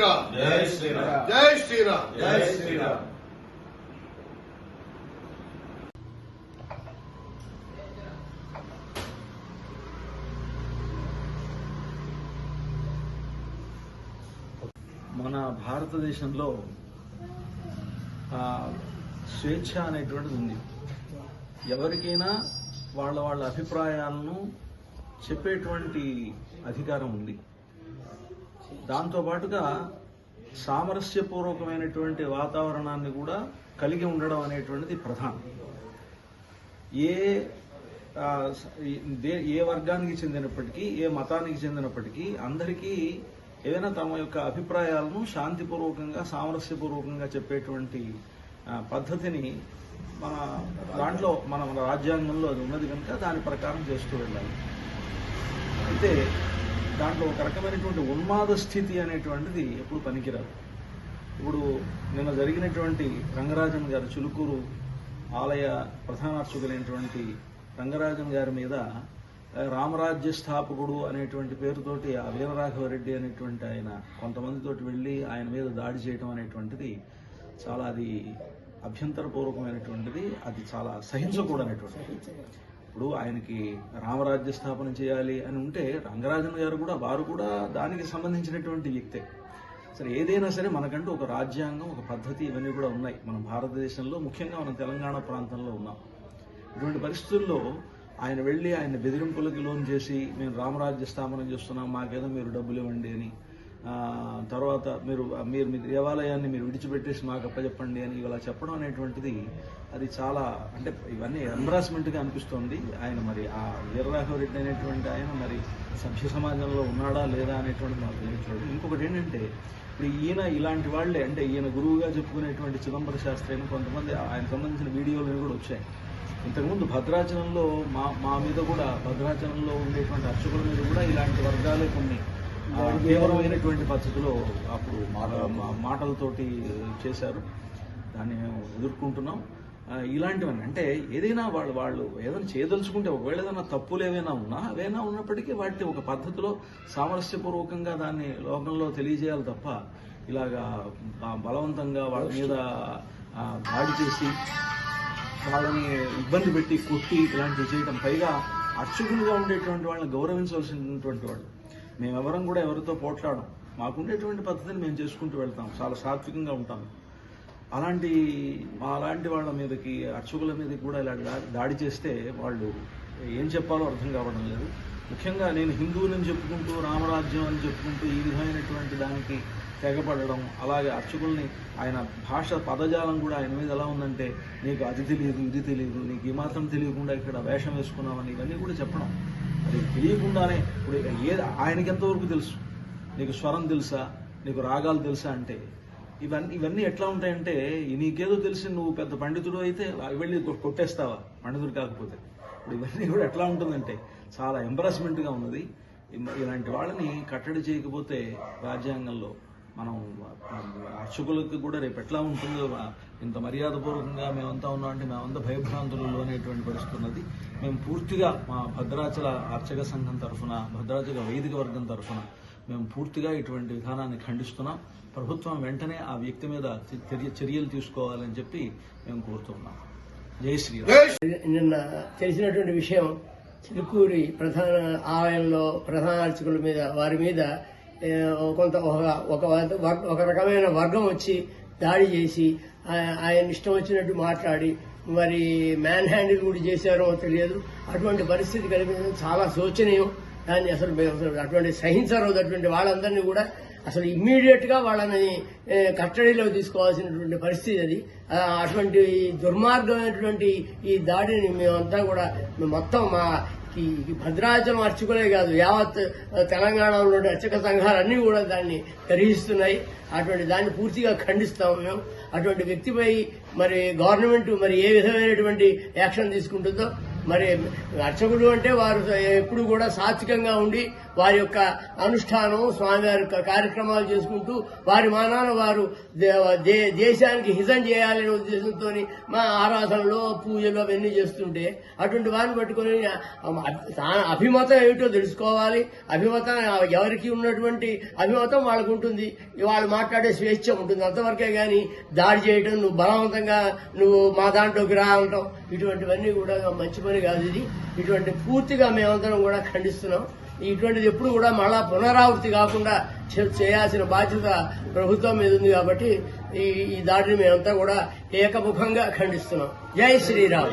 శ్రీరామ్. జై శ్రీరామ్. జై శ్రీరామ్. జై శ్రీరామ్. మన భారతదేశంలో ఆ, స్వేచ్ఛ అనేటువంటిది ఉంది. ఎవరికైనా వాళ్ళ వాళ్ళ అభిప్రాయాలను చెప్పేటువంటి అధికారం ఉంది. దాంతో పాటుగా సామరస్యపూర్వకమైనటువంటి వాతావరణాన్ని కూడా కలిగి ఉండడం అనేటువంటిది ప్రధానం. ఏ దే- ఏ వర్గానికి చెందినప్పటికీ ఏ మతానికి చెందినప్పటికీ అందరికీ ఏదైనా తమ యొక్క అభిప్రాయాలను శాంతిపూర్వకంగా సామరస్యపూర్వకంగా చెప్పేటువంటి పద్ధతిని మన దాంట్లో మన మన రాజ్యాంగంలో అది ఉన్నది కనుక దాని ప్రకారం చేస్తూ వెళ్ళాలి. అయితే దాంట్లో ఒక రకమైనటువంటి ఉన్మాద స్థితి అనేటువంటిది ఎప్పుడు పనికిరాదు. ఇప్పుడు నిన్న జరిగినటువంటి రంగరాజన్ గారి చులుకూరు ఆలయ ప్రధానార్చకులైనటువంటి రంగరాజన్ గారి మీద రామరాజ్య స్థాపకుడు అనేటువంటి పేరుతోటి ఆ వీరరాఘవరెడ్డి అనేటువంటి ఆయన కొంతమందితోటి వెళ్ళి ఆయన మీద దాడి చేయడం అనేటువంటిది చాలా అది అభ్యంతరపూర్వకమైనటువంటిది అది చాలా సహించకూడనటువంటిది. ఇప్పుడు ఆయనకి రామరాజ్య స్థాపన చేయాలి అని ఉంటే రంగరాజన్ గారు కూడా వారు కూడా దానికి సంబంధించినటువంటి వ్యక్తే. సరే ఏదైనా సరే మనకంటూ ఒక రాజ్యాంగం ఒక పద్ధతి ఇవన్నీ కూడా ఉన్నాయి. మన భారతదేశంలో ముఖ్యంగా మనం తెలంగాణ ప్రాంతంలో ఉన్నాం. ఇటువంటి పరిస్థితుల్లో ఆయన వెళ్ళి ఆయన బెదిరింపులకి లోన్ చేసి మేము రామరాజ్య స్థాపన చేస్తున్నాం మాకేదో మీరు డబ్బులు ఇవ్వండి అని తర్వాత మీరు మీరు మీ దేవాలయాన్ని మీరు విడిచిపెట్టేసి మాకు అప్పచెప్పండి అని ఇలా చెప్పడం అనేటువంటిది అది చాలా అంటే ఇవన్నీ ఎంబ్రాస్మెంట్గా అనిపిస్తోంది. ఆయన మరి ఆ వీరరాఘవరెడ్డి అనేటువంటి ఆయన మరి సభ్య సమాజంలో ఉన్నాడా లేదా అనేటువంటిది నాకు తెలియట్లేదు. ఇంకొకటి ఏంటంటే ఇప్పుడు ఈయన ఇలాంటి వాళ్ళే అంటే ఈయన గురువుగా చెప్పుకునేటువంటి చిదంబర శాస్త్రి అని కొంతమంది ఆయన సంబంధించిన వీడియోలు కూడా వచ్చాయి. ఇంతకుముందు భద్రాచలంలో మా మా మీద కూడా భద్రాచలంలో ఉండేటువంటి అర్చకుల మీద కూడా ఇలాంటి వర్గాలే కొన్ని తీవ్రమైనటువంటి పద్ధతిలో అప్పుడు మాటలతోటి చేశారు. దాన్ని మేము ఎదుర్కొంటున్నాం. ఇలాంటివన్నీ. అంటే ఏదైనా వాళ్ళు వాళ్ళు ఏదైనా చేయదలుచుకుంటే ఒకవేళ ఏదైనా తప్పులు ఏవైనా ఉన్నా అవైనా ఉన్నప్పటికీ వాటిని ఒక పద్ధతిలో సామరస్యపూర్వకంగా దాన్ని లోకంలో తెలియజేయాలి తప్ప ఇలాగా బలవంతంగా వాళ్ళ మీద దాడి చేసి వాళ్ళని ఇబ్బంది పెట్టి కొట్టి ఇలాంటివి చేయడం పైగా అర్చకులుగా ఉండేటువంటి వాళ్ళని గౌరవించవలసినటువంటి వాళ్ళు. మేమెవరం కూడా ఎవరితో పోట్లాడం మాకుండేటువంటి పద్ధతిని మేము చేసుకుంటూ వెళ్తాం చాలా సాత్వికంగా ఉంటాం అలాంటి మా అలాంటి వాళ్ళ మీదకి అర్చకుల మీదకి కూడా ఇలా దా- దాడి చేస్తే వాళ్ళు ఏం చెప్పాలో అర్థం కావడం లేదు. ముఖ్యంగా నేను హిందువులని చెప్పుకుంటూ రామరాజ్యం అని చెప్పుకుంటూ ఈ విధమైనటువంటి దానికి తెగపడడం అలాగే అర్చకుల్ని ఆయన భాష పదజాలం కూడా ఆయన మీద ఎలా ఉందంటే నీకు అది తెలియదు ఇది తెలియదు నీకు ఈ మాత్రం తెలియకుండా ఇక్కడ వేషం వేసుకున్నామని ఇవన్నీ కూడా చెప్పడం. అది తెలియకుండానే ఇప్పుడు ఏ ఆయనకి ఎంతవరకు తెలుసు? నీకు స్వరం తెలుసా? నీకు రాగాలు తెలుసా అంటే? ఇవన్నీ ఇవన్నీ ఎట్లా ఉంటాయంటే నీకేదో తెలిసి నువ్వు పెద్ద పండితుడు అయితే వెళ్ళి కొట్టేస్తావా? పండితుడు కాకపోతే. ఇప్పుడు ఇవన్నీ కూడా ఎట్లా ఉంటుందంటే చాలా ఎంబరాస్మెంట్గా ఉన్నది. ఇలాంటి వాళ్ళని కట్టడి చేయకపోతే రాజ్యాంగంలో మనం అర్చకులకు కూడా రేపు ఎట్లా ఉంటుందో ఇంత మర్యాదపూర్వకంగా మేమంతా ఉన్నాం అంటే మేమంతా భయభ్రాంతులలో అనేటువంటి పరిస్థితి ఉన్నది. మేము పూర్తిగా మా భద్రాచల అర్చక సంఘం తరఫున భద్రాచల వైదిక వర్గం తరఫున మేము పూర్తిగా ఇటువంటి విధానాన్ని ఖండిస్తున్నాం. ప్రభుత్వం వెంటనే ఆ వ్యక్తి మీద చర్య- చర్యలు తీసుకోవాలని చెప్పి మేము కోరుతున్నాం జై శ్రీరామ్. నిన్న తెలిసినటువంటి విషయం చిలుకూరి ప్రధాన ఆలయంలో ప్రధాన అర్చకుల మీద వారి మీద కొంత ఒక ఒక వర్గ- ఒక రకమైన వర్గం వచ్చి దాడి చేసి ఆ- ఆయన ఇష్టం వచ్చినట్టు మాట్లాడి మరి మ్యాన్ హ్యాండిల్ కూడా చేశారో తెలియదు. అటువంటి పరిస్థితి కలిగించడం చాలా శోచనీయం. దాన్ని అసలు అటువంటి సహించరు అటువంటి వాళ్ళందరినీ కూడా అసలు ఇమ్మీడియట్గా వాళ్ళని ఏ, కట్టడిలో తీసుకోవాల్సినటువంటి పరిస్థితి అది. అటువంటి దుర్మార్గమైనటువంటి ఈ దాడిని మేమంతా కూడా మేము మొత్తం మా ఈ భద్రాచలం అర్చకులే కాదు యావత్ తెలంగాణలో అర్చక సంఘాలన్నీ కూడా దాన్ని గ్రహిస్తున్నాయి అటువంటి దాన్ని పూర్తిగా ఖండిస్తాము మేము. అటువంటి వ్యక్తిపై మరి గవర్నమెంట్ మరి ఏ విధమైనటువంటి యాక్షన్ తీసుకుంటుందో మరి అర్చకుడు అంటే వారు ఎప్పుడు కూడా సాత్వికంగా ఉండి వారి యొక్క అనుష్ఠానం స్వామివారి యొక్క కార్యక్రమాలు చేసుకుంటూ వారి మానాన వారు దే- దే- దేశానికి హితం చేయాలనే ఉద్దేశంతో మా ఆరాధనలో పూజలు అవన్నీ చేస్తుంటే అటువంటి వారిని పట్టుకొని అభిమతం ఏమిటో తెలుసుకోవాలి. అభిమతం ఎవరికి ఉన్నటువంటి అభిమతం వాళ్ళకు ఉంటుంది. వాళ్ళు మాట్లాడే స్వేచ్ఛ ఉంటుంది. అంతవరకే గాని దాడి చేయటం నువ్వు బలవంతంగా నువ్వు మా దాంట్లోకి రా అంటాం ఇటువంటివన్నీ కూడా మంచి పని కాదు ఇది. ఇటువంటి పూర్తిగా మేమందరం కూడా ఖండిస్తున్నాం. ఇటువంటిది ఎప్పుడు కూడా మళ్ళా పునరావృతి కాకుండా చేయాల్సిన బాధ్యత ప్రభుత్వం మీద ఉంది కాబట్టి ఈ ఈ దాడిని మేమంతా కూడా ఏకముఖంగా ఖండిస్తున్నాం. జై శ్రీరామ్.